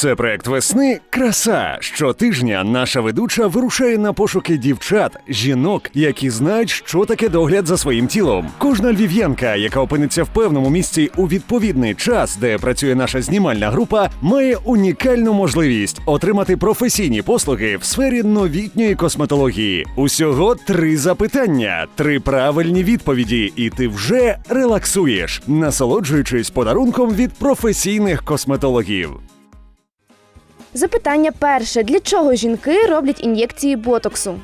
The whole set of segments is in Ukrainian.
Це проект весни Краса. Щотижня наша ведуча вирушає на пошуки дівчат, жінок, які знають, що таке догляд за своїм тілом. Кожна львів'янка, яка опиниться в певному місці у відповідний час, де працює наша знімальна група, має унікальну можливість отримати професійні послуги в сфері новітньої косметології. Усього три запитання, три правильні відповіді, і ти вже релаксуєш, насолоджуючись подарунком від професійних косметологів. Запитання перше: для чого жінки роблять ін'єкції ботоксу?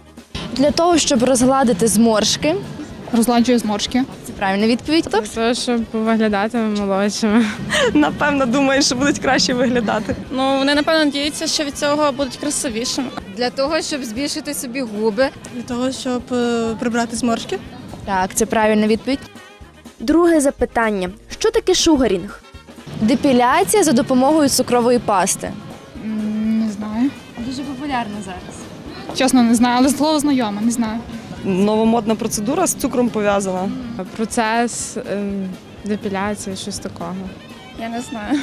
Для того, щоб розгладити зморшки. Розладжує зморшки. Це правильна відповідь. Для того, щоб виглядати молодшими. Напевно, думаю, що будуть краще виглядати. Ну вони напевно надіються, що від цього будуть красивішими. Для того, щоб збільшити собі губи. Для того, щоб е, прибрати зморшки. Так, це правильна відповідь. Друге запитання: що таке шугарінг? Депіляція за допомогою цукрової пасти. Популярна зараз. Чесно, не знаю, але слово знайоме, не знаю. Новомодна процедура з цукром пов'язана. Процес ем, депіляції, щось такого. Я не знаю.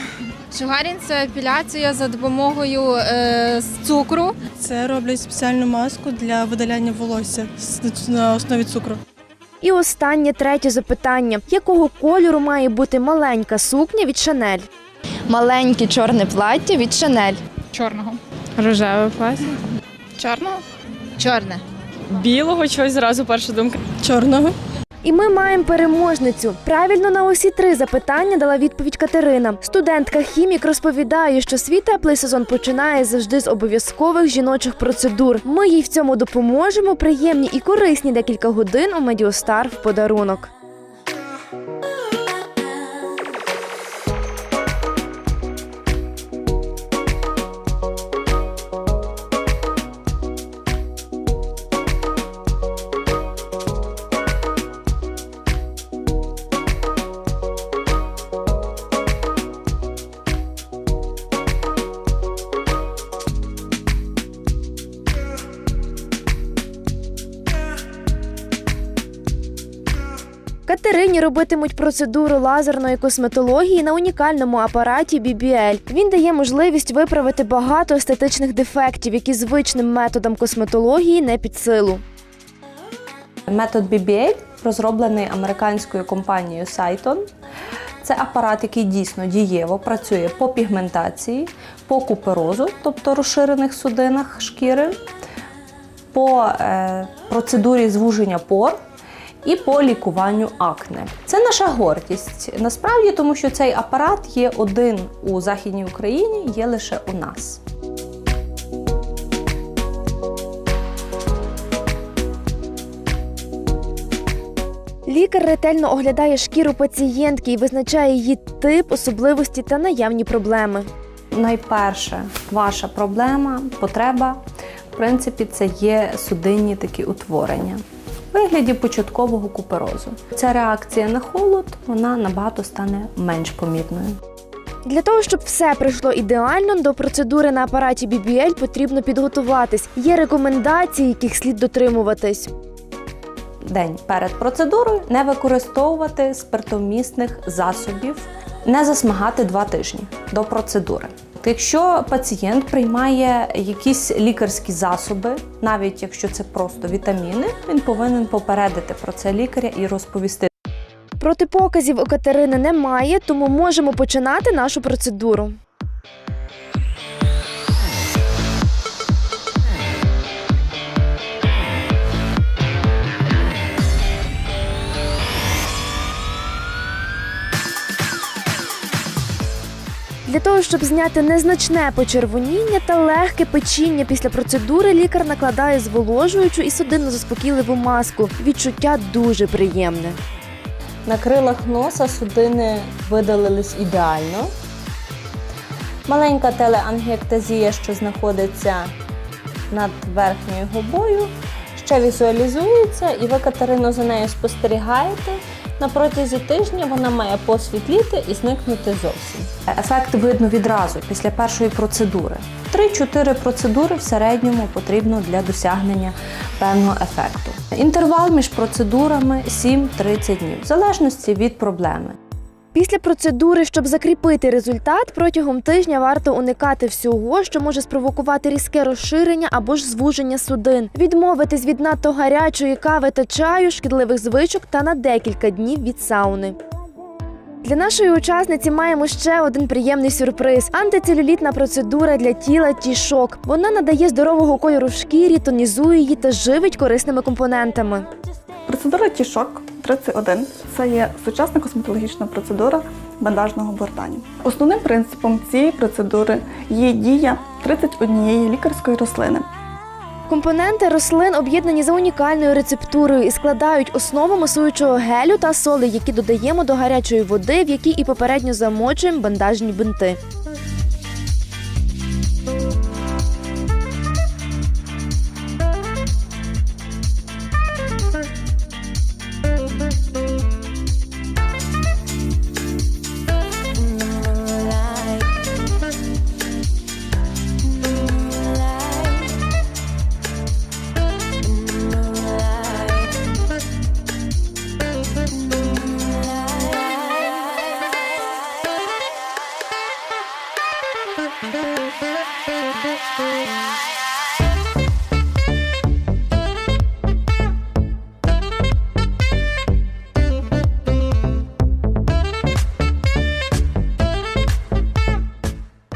Шугарін це епіляція за допомогою е, цукру. Це роблять спеціальну маску для видаляння волосся на основі цукру. І останнє третє запитання: якого кольору має бути маленька сукня від Шанель? Маленьке чорне плаття від Шанель. Чорного. Рожеве плаття. Чорного? Чорне. Білого чогось зразу перша думка. Чорного. І ми маємо переможницю. Правильно на усі три запитання дала відповідь Катерина. Студентка хімік розповідає, що свій теплий сезон починає завжди з обов'язкових жіночих процедур. Ми їй в цьому допоможемо. Приємні і корисні декілька годин у Медіостар в подарунок. Катерині робитимуть процедуру лазерної косметології на унікальному апараті BBL. Він дає можливість виправити багато естетичних дефектів, які звичним методам косметології не під силу. Метод BBL розроблений американською компанією Cyton. Це апарат, який дійсно дієво працює по пігментації, по куперозу, тобто розширених судинах шкіри, по е, процедурі звуження пор і по лікуванню акне. Це наша гордість. Насправді, тому що цей апарат є один у Західній Україні, є лише у нас. Лікар ретельно оглядає шкіру пацієнтки і визначає її тип, особливості та наявні проблеми. Найперше, ваша проблема, потреба, в принципі, це є судинні такі утворення в вигляді початкового куперозу. Ця реакція на холод вона набагато стане менш помітною. Для того, щоб все пройшло ідеально, до процедури на апараті BBL потрібно підготуватись. Є рекомендації, яких слід дотримуватись. День перед процедурою не використовувати спиртомісних засобів, не засмагати два тижні до процедури. Якщо пацієнт приймає якісь лікарські засоби, навіть якщо це просто вітаміни, він повинен попередити про це лікаря і розповісти. Протипоказів у Катерини немає, тому можемо починати нашу процедуру. Для того, щоб зняти незначне почервоніння та легке печіння після процедури, лікар накладає зволожуючу і судинно-заспокійливу маску. Відчуття дуже приємне. На крилах носа судини видалились ідеально. Маленька телеангіектазія, що знаходиться над верхньою губою, ще візуалізується, і ви, Катерино, за нею спостерігаєте. На протязі тижня вона має посвітліти і зникнути зовсім. Ефект видно відразу після першої процедури. 3-4 процедури в середньому потрібно для досягнення певного ефекту. Інтервал між процедурами 7-30 днів, в залежності від проблеми. Після процедури, щоб закріпити результат, протягом тижня варто уникати всього, що може спровокувати різке розширення або ж звуження судин, відмовитись від надто гарячої кави та чаю, шкідливих звичок та на декілька днів від сауни. Для нашої учасниці маємо ще один приємний сюрприз: антицелюлітна процедура для тіла Тішок. Вона надає здорового кольору в шкірі, тонізує її та живить корисними компонентами. Процедура тішок 31 це є сучасна косметологічна процедура бандажного гортані. Основним принципом цієї процедури є дія 31 лікарської рослини. Компоненти рослин об'єднані за унікальною рецептурою і складають основу масуючого гелю та соли, які додаємо до гарячої води, в якій і попередньо замочуємо бандажні бинти.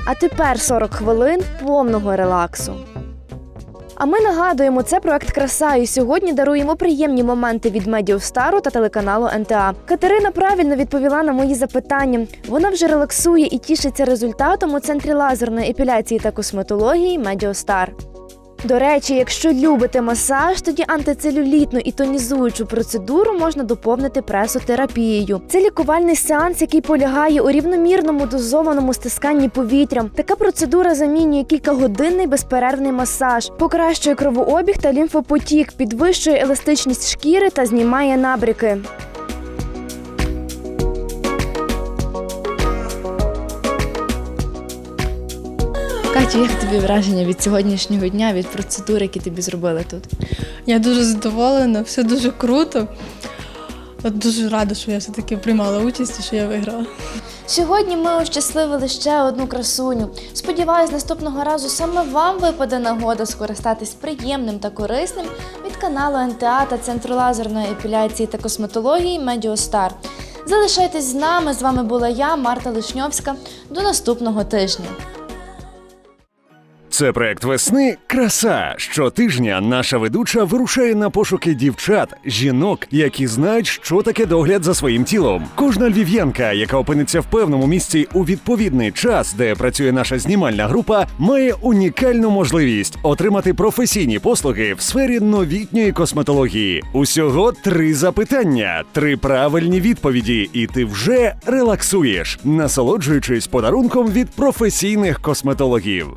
А тепер 40 хвилин повного релаксу. А ми нагадуємо, це проект Краса, і сьогодні даруємо приємні моменти від Медіостару та телеканалу НТА. Катерина правильно відповіла на мої запитання. Вона вже релаксує і тішиться результатом у центрі лазерної епіляції та косметології Медіостар. До речі, якщо любите масаж, тоді антицелюлітну і тонізуючу процедуру можна доповнити пресотерапією. Це лікувальний сеанс, який полягає у рівномірному дозованому стисканні повітрям. Така процедура замінює кількагодинний безперервний масаж, покращує кровообіг та лімфопотік, підвищує еластичність шкіри та знімає набряки. Катю, як тобі враження від сьогоднішнього дня, від процедур, які тобі зробили тут? Я дуже задоволена, все дуже круто. От дуже рада, що я все-таки приймала участь і що я виграла. Сьогодні ми ощасливили ще одну красуню. Сподіваюсь, наступного разу саме вам випаде нагода скористатись приємним та корисним від каналу НТА та Центру лазерної епіляції та косметології Медіостар. Залишайтесь з нами. З вами була я, Марта Лишньовська. До наступного тижня. Це проект весни Краса. Щотижня наша ведуча вирушає на пошуки дівчат, жінок, які знають, що таке догляд за своїм тілом. Кожна львів'янка, яка опиниться в певному місці у відповідний час, де працює наша знімальна група, має унікальну можливість отримати професійні послуги в сфері новітньої косметології. Усього три запитання, три правильні відповіді, і ти вже релаксуєш, насолоджуючись подарунком від професійних косметологів.